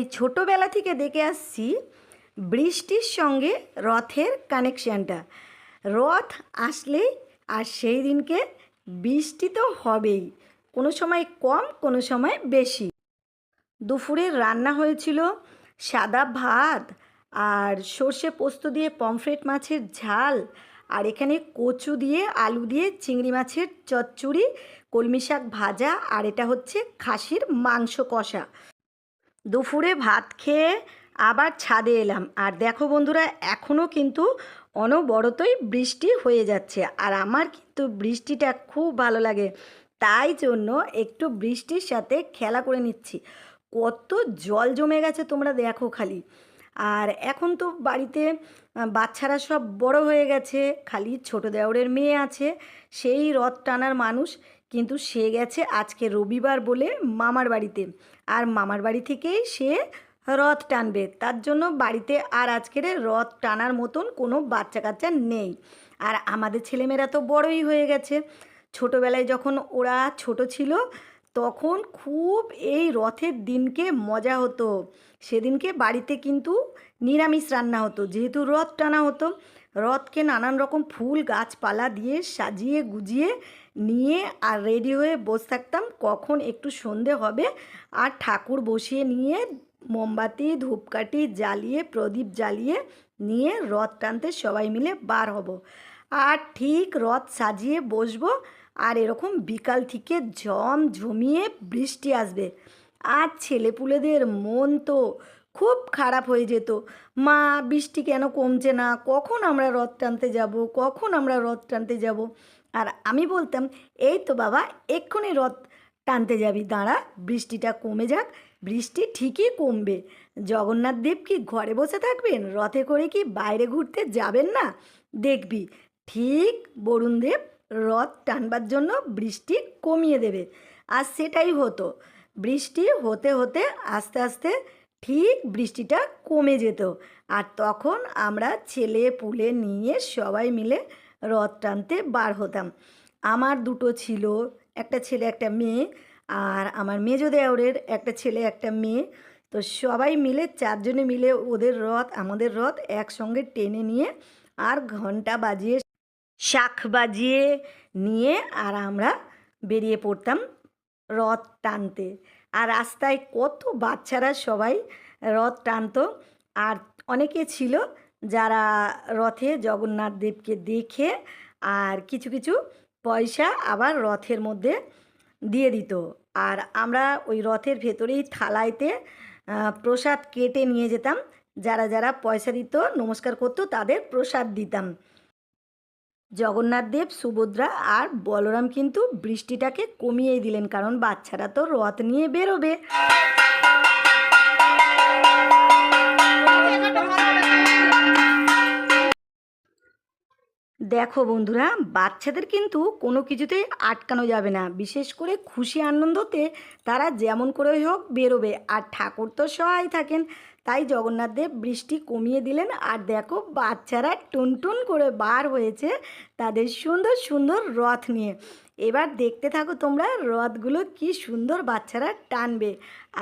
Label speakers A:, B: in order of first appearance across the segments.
A: সেই ছোটোবেলা থেকে দেখে আসছি বৃষ্টির সঙ্গে রথের কানেকশানটা রথ আসলেই আর সেই দিনকে বৃষ্টি তো হবেই, কোনো সময় কম, কোনো সময় বেশি। দুপুরের রান্না হয়েছিল সাদা ভাত আর সর্ষে পোস্ত দিয়ে পমফ্রেট মাছের ঝাল আর এখানে কচু দিয়ে আলু দিয়ে চিংড়ি মাছের চচ্চড়ি, কলমি শাক ভাজা আর এটা হচ্ছে খাসির মাংস কষা। দুপুরে ভাত খেয়ে আবার ছাদে এলাম। আর দেখো বন্ধুরা এখনও কিন্তু অনবরতই বৃষ্টি হয়ে যাচ্ছে। আর আমার কিন্তু বৃষ্টিটা খুব ভালো লাগে। তাই জন্য একটু বৃষ্টির সাথে খেলা করে নিচ্ছি। কত জল জমে গেছে তোমরা দেখো খালি। আর এখন তো বাড়িতে বাচ্চারা সব বড় হয়ে গেছে। খালি ছোট দেওরের মেয়ে আছে। সেই রথ টানার মানুষ। কিন্তু সে গেছে আজকে রবিবার বলে মামার বাড়িতে। আর মামার বাড়ি থেকেই সে রথ টানবে। তার জন্য বাড়িতে আর আজকের রথ টানার মতন কোনো বাচ্চা কাচ্চা নেই। আর আমাদের ছেলেমেয়েরা তো বড়ই হয়ে গেছে। ছোটোবেলায় যখন ওরা ছোট ছিল, তখন খুব এই রথের দিনকে মজা হতো। সেদিনকে বাড়িতে কিন্তু নিরামিষ রান্না হতো, যেহেতু রথ টানা হতো। রথকে নানান রকম ফুল গাছপালা দিয়ে সাজিয়ে গুজিয়ে নিয়ে আর রেডি হয়ে বসে থাকতাম। কখন একটু সন্ধে হবে আর ঠাকুর বসিয়ে নিয়ে মোমবাতি, ধূপকাঠি জ্বালিয়ে, প্রদীপ জ্বালিয়ে নিয়ে রথ টানতে সবাই মিলে বার হব। আর ঠিক রথ সাজিয়ে বসবো আর এরকম বিকাল থেকে জম জমিয়ে বৃষ্টি আসবে। আর ছেলেপুলেদের মন তো খুব খারাপ হয়ে যেত। মা, বৃষ্টি কেন কমছে না? কখন আমরা রথ টানতে যাব? কখন আমরা রথ টানতে যাব? আর আমি বলতাম, এই তো বাবা, এক্ষুনি রথ টানতে যাবি। দাঁড়া, বৃষ্টিটা কমে যাক, বৃষ্টি ঠিকই কমবে। জগন্নাথ দেব কি ঘরে বসে থাকবেন? রথে করে কি বাইরে ঘুরতে যাবেন না? দেখবি, ঠিক বরুণদেব রথ টানবার জন্য বৃষ্টি কমিয়ে দেবে। আর সেটাই হতো। বৃষ্টি হতে হতে, আস্তে আস্তে ঠিক বৃষ্টিটা কমে যেত। আর তখন আমরা ছেলে পুলে নিয়ে সবাই মিলে রথ টানতে বার হতাম। আমার দুটো ছিল, একটা ছেলে, একটা মেয়ে, আর আমার মেজো দেওরের একটা ছেলে, একটা মেয়ে। তো সবাই মিলে, চারজনে মিলে ওদের রথ, আমাদের রথ একসঙ্গে টেনে নিয়ে আর ঘণ্টা বাজিয়ে, শাখ বাজিয়ে নিয়ে আর আমরা বেরিয়ে পড়তাম রথ টানতে। আর রাস্তায় কত বাচ্চারা সবাই রথ টানতো। আর অনেকে ছিল যারা রথে জগন্নাথ দেবকে দেখে আর কিছু কিছু পয়সা আবার রথের মধ্যে দিয়ে দিত। আর আমরা ওই রথের ভেতরেই থালাইতে প্রসাদ কেটে নিয়ে যেতাম। যারা যারা পয়সা দিত, নমস্কার করতো, তাদের প্রসাদ দিতাম। জগন্নাথ দেব, সুভদ্রা আর বলরাম কিন্তু বৃষ্টিটাকে কমিয়েই দিলেন, কারণ বাচ্চারা তো রথ নিয়ে বেরোবে। দেখো বন্ধুরা, বাচ্চাদের কিন্তু কোনো কিছুতেই আটকানো যাবে না। বিশেষ করে খুশি আনন্দতে তারা যেমন করে হোক বেরোবে। আর ঠাকুর তো সহায় থাকেন। তাই জগন্নাথ দেব বৃষ্টি কমিয়ে দিলেন আর দেখো বাচ্চারা টুনটুন করে বার হয়েছে তাদের সুন্দর সুন্দর রথ নিয়ে। এবার দেখতে থাকো তোমরা রথগুলো কি সুন্দর বাচ্চারা টানবে।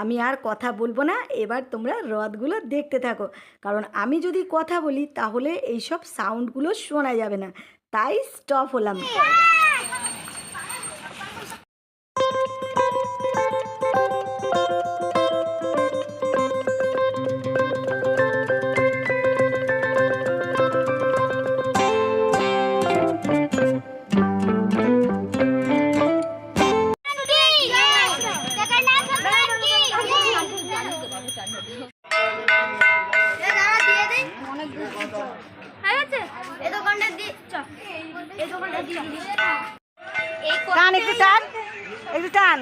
A: আমি আর কথা বলব না, এবার তোমরা রথগুলো দেখতে থাকো। কারণ আমি যদি কথা বলি তাহলে এইসব সাউন্ডগুলো শোনা যাবে না। তাই স্টপ হলাম। টান একটু টান একটু টান।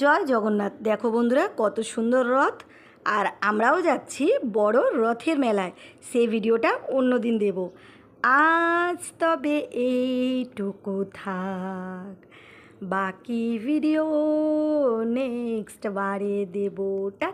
A: জয় জগন্নাথ। দেখো বন্ধুরা, কত সুন্দর রথ। আর আমরাও যাচ্ছি বড় রথের মেলায়। সেই ভিডিওটা অন্য দিন দেব। আজ তবে এইটুকু থাক। বাকি ভিডিও নেক্সট বারে দেবটা